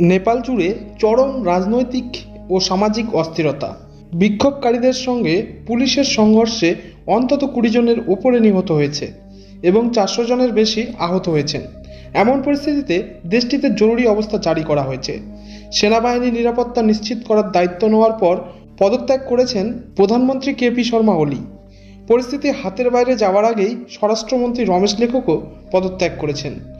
নেপাল জুড়ে চরম রাজনৈতিক ও সামাজিক অস্থিরতা। বিক্ষোভকারীদের সঙ্গে পুলিশের সংঘর্ষে অন্তত কুড়ি জনের ওপরে নিহত হয়েছে এবং চারশো জনের বেশি আহত হয়েছেন। এমন পরিস্থিতিতে দেশটিতে জরুরি অবস্থা জারি করা হয়েছে। সেনাবাহিনী নিরাপত্তা নিশ্চিত করার দায়িত্ব নেওয়ার পর পদত্যাগ করেছেন প্রধানমন্ত্রী কেপি শর্মা ওলি। পরিস্থিতি হাতের বাইরে যাওয়ার আগেই স্বরাষ্ট্রমন্ত্রী রমেশ লেখকও পদত্যাগ করেছেন।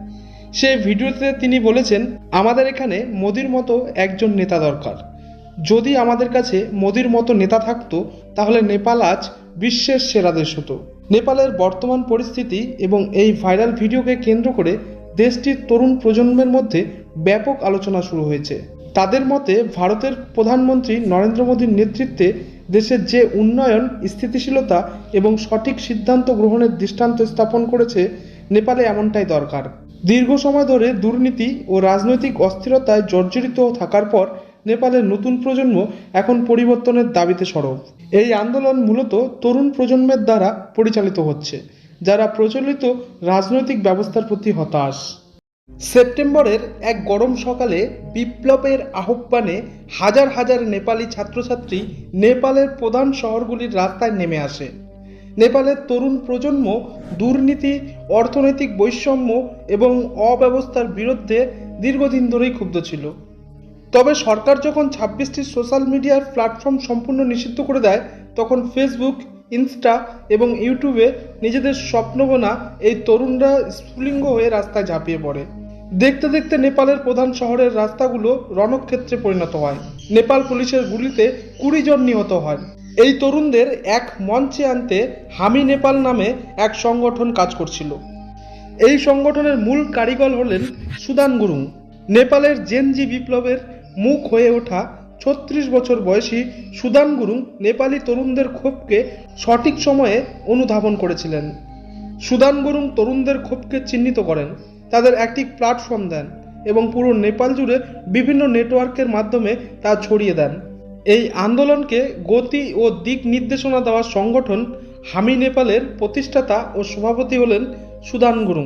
সে ভিডিওতে তিনি বলেছেন, আমাদের এখানে মোদির মতো একজন নেতা দরকার। যদি আমাদের কাছে মোদির মতো নেতা থাকতো, তাহলে নেপাল আজ বিশ্বের সেরা দেশ হতো। নেপালের বর্তমান পরিস্থিতি এবং এই ভাইরাল ভিডিওকে কেন্দ্র করে দেশটির তরুণ প্রজন্মের মধ্যে ব্যাপক আলোচনা শুরু হয়েছে। তাদের মতে, ভারতের প্রধানমন্ত্রী নরেন্দ্র মোদীর নেতৃত্বে দেশের যে উন্নয়ন, স্থিতিশীলতা এবং সঠিক সিদ্ধান্ত গ্রহণের দৃষ্টান্ত স্থাপন করেছে, নেপালে এমনটাই দরকার। দীর্ঘ সময় ধরে দুর্নীতি ও রাজনৈতিক অস্থিরতায় জর্জরিত থাকার পর নেপালের নতুন প্রজন্ম এখন পরিবর্তনের দাবিতে সরব। এই আন্দোলন মূলত তরুণ প্রজন্মের দ্বারা পরিচালিত হচ্ছে, যারা প্রচলিত রাজনৈতিক ব্যবস্থার প্রতি হতাশ। সেপ্টেম্বরের এক গরম সকালে বিপ্লবের আহ্বানে হাজার হাজার নেপালি ছাত্রছাত্রী নেপালের প্রধান শহরগুলির রাস্তায় নেমে আসে। নেপালের তরুণ প্রজন্ম দুর্নীতি, অর্থনৈতিক বৈষম্য এবং অব্যবস্থার বিরুদ্ধে দীর্ঘদিন ধরেই ক্ষুব্ধ ছিল। তবে সরকার যখন ছাব্বিশটি সোশ্যাল মিডিয়ার প্ল্যাটফর্ম সম্পূর্ণ নিষিদ্ধ করে দেয়, তখন ফেসবুক, ইনস্টা এবং ইউটিউবে নিজেদের স্বপ্নবোনা এই তরুণরা স্ফুলিঙ্গ হয়ে রাস্তায় ঝাঁপিয়ে পড়ে। দেখতে দেখতে নেপালের প্রধান শহরের রাস্তাগুলো রণক্ষেত্রে পরিণত হয়। নেপাল পুলিশের গুলিতে কুড়ি জন নিহত হয় এই তরুণদের এক মঞ্চে আনতে হামি নেপাল নামে এক সংগঠন কাজ করছিল। এই সংগঠনের মূল কারিগর হলেন সুদান গুরুং। নেপালের জেনজি বিপ্লবের মুখ হয়ে ওঠা ছত্রিশ বছর বয়সী সুদান গুরুং নেপালি তরুণদের ক্ষোভকে সঠিক সময়ে অনুধাবন করেছিলেন। সুদান গুরুং তরুণদের ক্ষোভকে চিহ্নিত করেন, তাদের একটি প্ল্যাটফর্ম দেন এবং পুরো নেপাল জুড়ে বিভিন্ন নেটওয়ার্কের মাধ্যমে তা ছড়িয়ে দেন। এই আন্দোলনকে গতি ও দিক নির্দেশনা দেওয়া সংগঠন হামি নেপালের প্রতিষ্ঠাতা ও সভাপতি হলেন সুদান গুরুং।